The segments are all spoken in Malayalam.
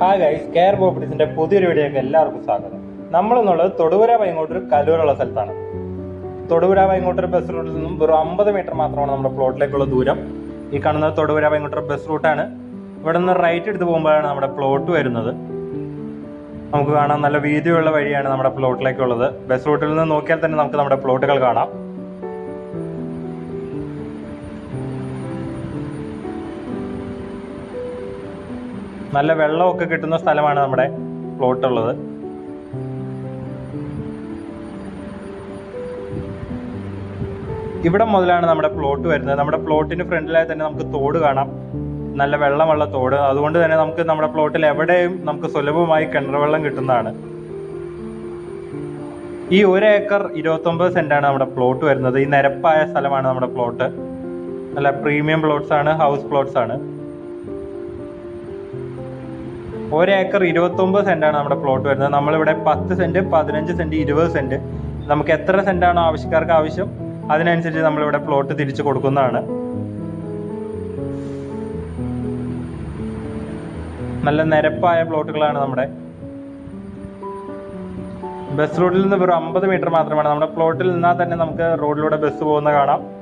ഹായ് ഗൈസ് കെയർ പ്രോപ്പർട്ടീസിന്റെ പുതിയൊരു വീഡിയോക്ക് എല്ലാവർക്കും സ്വാഗതം. നമ്മളെന്നുള്ളത് തൊടുപുര പൈങ്ങോട്ടൊരു കലൂരുള്ള സ്ഥലത്താണ്. തൊടുപുര പൈങ്ങോട്ടൊരു ബസ് റൂട്ടിൽ നിന്നും വെറും അമ്പത് മീറ്റർ മാത്രമാണ് നമ്മുടെ പ്ലോട്ടിലേക്കുള്ള ദൂരം. ഈ കാണുന്നത് തൊടുപുര പൈങ്ങോട്ടൊരു ബസ് റൂട്ടാണ് ഇവിടെ നിന്ന് റൈറ്റ് എടുത്ത് പോകുമ്പോഴാണ് നമ്മുടെ പ്ലോട്ട് വരുന്നത്. നമുക്ക് കാണാം നല്ല വീതിയുള്ള വഴിയാണ് നമ്മുടെ പ്ലോട്ടിലേക്കുള്ളത് ബസ് റൂട്ടിൽ നിന്ന് നോക്കിയാൽ തന്നെ നമുക്ക് നമ്മുടെ പ്ലോട്ടുകൾ കാണാം. നല്ല വെള്ളമൊക്കെ കിട്ടുന്ന സ്ഥലമാണ് നമ്മുടെ പ്ലോട്ട് ഉള്ളത്. ഇവിടെ മുതലാണ് നമ്മുടെ പ്ലോട്ട് വരുന്നത്. നമ്മുടെ പ്ലോട്ടിന് ഫ്രണ്ടിലായി തന്നെ നമുക്ക് തോട് കാണാം. നല്ല വെള്ളമുള്ള തോട്. അതുകൊണ്ട് തന്നെ നമുക്ക് നമ്മുടെ പ്ലോട്ടിൽ എവിടെയും നമുക്ക് സുലഭമായി കിണർ വെള്ളം കിട്ടുന്നതാണ്. ഈ ഒരു ഏക്കർ ഇരുപത്തൊമ്പത് സെന്റാണ് നമ്മുടെ പ്ലോട്ട് വരുന്നത്. ഈ നിരപ്പായ സ്ഥലമാണ് നമ്മുടെ പ്ലോട്ട് നല്ല പ്രീമിയം പ്ലോട്ട്സ് ആണ് ഹൗസ് പ്ലോട്ട്സ് ആണ്. ഒരു ഏക്കർ ഇരുപത്തൊമ്പത് സെന്റാണ് നമ്മുടെ പ്ലോട്ട് വരുന്നത്. നമ്മളിവിടെ പത്ത് സെന്റ് പതിനഞ്ച് സെന്റ് ഇരുപത് സെന്റ്. നമുക്ക് എത്ര സെന്റാണോ ആവശ്യക്കാർക്ക് ആവശ്യം അതിനനുസരിച്ച് നമ്മളിവിടെ പ്ലോട്ട് തിരിച്ചു കൊടുക്കുന്നതാണ്. നല്ല നിരപ്പായ പ്ലോട്ടുകളാണ് നമ്മുടെ. ബസ് റൂട്ടിൽ നിന്ന് വെറും അമ്പത് മീറ്റർ മാത്രമാണ്. നമ്മുടെ പ്ലോട്ടിൽ നിന്നാൽ തന്നെ നമുക്ക് റോഡിലൂടെ ബസ് പോകുന്ന കാണാം.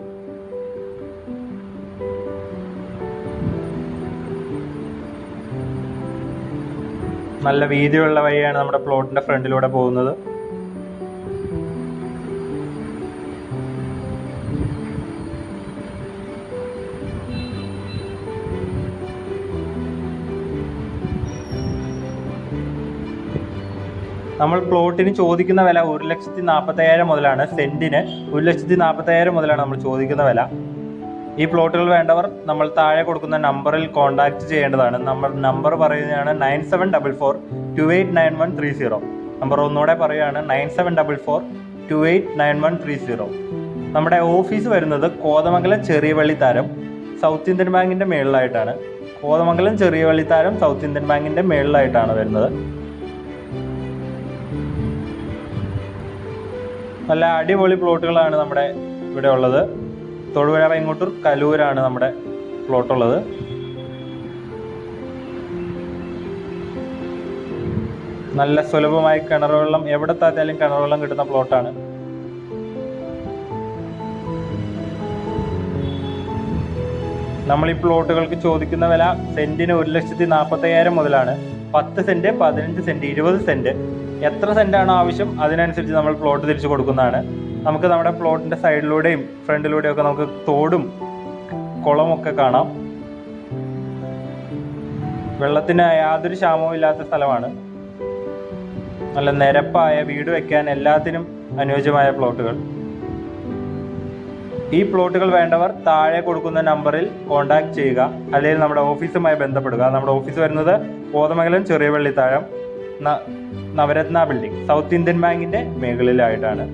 നല്ല വീതിയുള്ള വഴിയാണ് നമ്മുടെ പ്ലോട്ടിന്റെ ഫ്രണ്ടിലൂടെ പോകുന്നത്. നമ്മൾ പ്ലോട്ടിന് ചോദിക്കുന്ന വില ഒരു ലക്ഷത്തി നാൽപ്പത്തയ്യായിരം മുതലാണ് സെന്റിന് ഒരു ലക്ഷത്തി നാൽപ്പത്തയ്യായിരം മുതലാണ് നമ്മൾ ചോദിക്കുന്ന വില. ഈ പ്ലോട്ടുകൾ വേണ്ടവർ നമ്മൾ താഴെ കൊടുക്കുന്ന നമ്പറിൽ കോൺടാക്ട് ചെയ്യേണ്ടതാണ്. നമ്മൾ നമ്പർ പറയുന്നതാണ് nine seven double four two eight nine one three zero number ഒന്നുകൂടെ പറയുകയാണ് nine seven double four two eight nine one three zero നമ്മുടെ ഓഫീസ് വരുന്നത് കോതമംഗലം ചെറിയ വള്ളിത്താരം സൗത്ത് ഇന്ത്യൻ ബാങ്കിന്റെ മേളിലായിട്ടാണ്. കോതമംഗലം ചെറിയ വള്ളിത്താരം സൗത്ത് ഇന്ത്യൻ ബാങ്കിന്റെ മേളിലായിട്ടാണ് വരുന്നത്. നല്ല അടിപൊളി പ്ലോട്ടുകളാണ് നമ്മുടെ ഇവിടെ ഉള്ളത്. തൊടുപുഴ വൈങ്ങോട്ടൂർ കലൂരാണ് നമ്മുടെ പ്ലോട്ടുള്ളത്. നല്ല സുലഭമായി കിണർ വെള്ളം എവിടെ താത്തിയാലും കിണർ വെള്ളം കിട്ടുന്ന പ്ലോട്ടാണ്. നമ്മൾ ഈ പ്ലോട്ടുകൾക്ക് ചോദിക്കുന്ന വില സെന്റിന് ഒരു ലക്ഷത്തി നാൽപ്പത്തയ്യായിരം മുതലാണ്. പത്ത് സെന്റ് പതിനഞ്ച് സെന്റ് ഇരുപത് സെന്റ്. എത്ര സെന്റാണ് ആവശ്യം അതിനനുസരിച്ച് നമ്മൾ പ്ലോട്ട് തിരിച്ചു കൊടുക്കുന്നതാണ്. നമുക്ക് നമ്മുടെ പ്ലോട്ടിന്റെ സൈഡിലൂടെയും ഫ്രണ്ടിലൂടെയും ഒക്കെ നമുക്ക് തോടും കുളമൊക്കെ കാണാം. വെള്ളത്തിന് യാതൊരു ക്ഷാമവും ഇല്ലാത്ത സ്ഥലമാണ്. നല്ല നിരപ്പായ വീട് വെക്കാൻ എല്ലാത്തിനും അനുയോജ്യമായ പ്ലോട്ടുകൾ. ഈ പ്ലോട്ടുകൾ വേണ്ടവർ താഴെ കൊടുക്കുന്ന നമ്പറിൽ കോൺടാക്ട് ചെയ്യുക അല്ലെങ്കിൽ നമ്മുടെ ഓഫീസുമായി ബന്ധപ്പെടുക. നമ്മുടെ ഓഫീസ് വരുന്നത് കോതമംഗലം ചെറിയ Vellithazham Navaratna building. South Indian ബാങ്കിന്റെ മേഖലയിലായിട്ടാണ്.